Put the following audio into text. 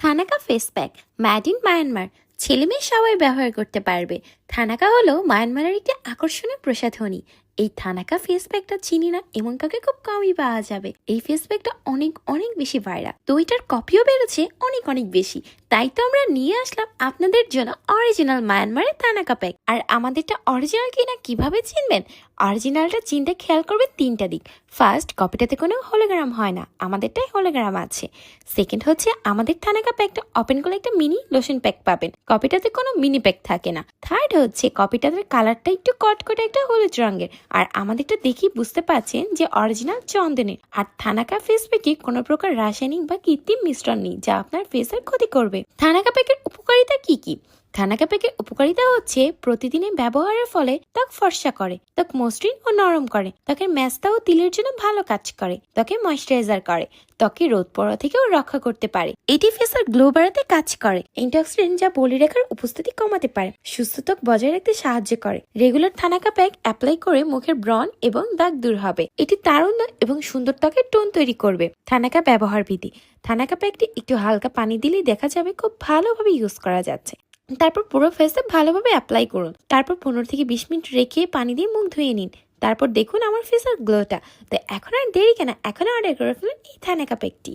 Thanaka face pack made in Myanmar ছেলেমেয়ে সবাই ব্যবহার করতে পারবে। থানাকা হলো মায়ানমারের একটি আকর্ষণীয় প্রসাধনী। এই থানাকা ফেস প্যাকটা চিনি না, এমন কাউকে খুব কমই পাওয়া যাবে। এই ফেস প্যাকটা অনেক অনেক বেশি ভাইরাল তো এটার কপিও বেরোচ্ছে অনেক অনেক বেশি। তাই তো আমরা নিয়ে আসলাম আপনাদের জন্য অরিজিনাল মায়ানমারের থানাকা প্যাক আর আমাদেরটা অরিজিনাল কিনা কীভাবে চিনবেন? অরিজিনালটা চিনতে খেয়াল করবে তিনটা দিক। ফার্স্ট কপিটাতে কোনো হোলোগ্রাম হয় না। আমাদেরটাই হোলোগ্রাম আছে। সেকেন্ড হচ্ছে আমাদের থানাকা প্যাকটা ওপেন করলে একটা মিনি লোশন প্যাক পাবেন। কপিটাতে কোনো মিনি প্যাক থাকে না। থার্ড হচ্ছে কপিটাতে কালারটা একটু কটকটে একটা হলুদ রঙের। আর আমাদেরটা দেখি বুঝতে পারছেন যে অরিজিনাল চন্দনের আর থানাকা ফেস প্যাকে কোনো প্রকার রাসায়নিক বা কৃত্রিম মিশ্রণ নেই, যা আপনার ফেসের ক্ষতি করবে। থানাকা প্যাকের কি থানাকা প্যাকের উপকারিতা হচ্ছে প্রতিদিনের ব্যবহারের ফলে ত্বক ফর্সা করে, ত্বক মসৃণ ও নরম করে, ত্বকের ম্যাস্তা ও তিলের জন্য ভালো কাজ করে ত্বকে ময়শ্চারাইজার করে ত্বকে রোদ পড়া থেকেও রক্ষা করতে পারে। এটি ফেসের গ্লো বাড়াতে কাজ করে অ্যান্টিঅক্সিডেন্ট যা বলি রেখার উপস্থিতি কমাতে পারে, সুস্থ ত্বক বজায় রাখতে সাহায্য করে। রেগুলার থানাকা প্যাক অ্যাপ্লাই করে মুখের ব্রণ এবং দাগ দূর হবে। এটি তারুণ্য এবং সুন্দর ত্বকের টোন তৈরি করবে। থানাকা ব্যবহার বিধি থানাকা প্যাকটি একটু হালকা পানি দিলেই দেখা যাবে খুব ভালোভাবে ইউজ করা যাচ্ছে। তারপর পুরো ফেসে ভালোভাবে অ্যাপ্লাই করুন। তারপর পনেরো থেকে বিশ মিনিট রেখে পানি দিয়ে মুখ ধুয়ে নিন। তারপর দেখুন আমার ফেসের গ্লোটা তো এখন আর দেরি কেন? এখন অর্ডার করে ফেলুন এই থানাকা প্যাকটি